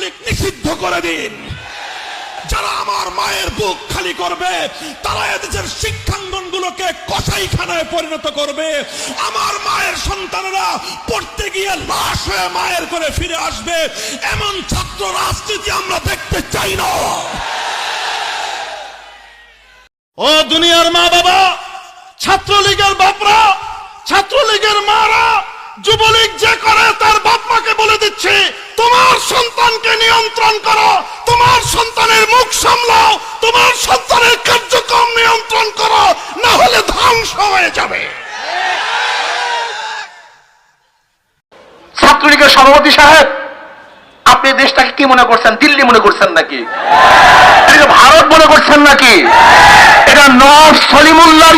ছাত্রলীগ নিষিদ্ধ করে দিন। যারা আমার মায়ের বুক খালি করবে, তারা এদেশের শিক্ষাঙ্গনগুলোকে কসাইখানায় পরিণত করবে। আমার মায়ের সন্তানেরা পড়তে গিয়ে লাশ হয়ে মায়ের করে ফিরে আসবে। এমন ছাত্র রাজনীতি আমরা দেখতে চাই না। ও দুনিয়ার মা বাবা ছাত্রলীগের বাপরা, ছাত্রলীগের মারা, যুবলীগ যে করে সন্তানকে নিয়ন্ত্রণ করো। তোমার সন্তানের মুখ সামলাও, তোমার সন্তানের কার্যক্রম নিয়ন্ত্রণ করো, না হলে ধ্বংস হয়ে যাবে। ছাত্রলীগের সভাপতি সাহেব, আপনি দেশটাকে কি মনে করছেন? দিল্লি মনে করছেন নাকি? ভারত মনে করছেন নাকি? এটা নর্থ সলিমুল্লাহ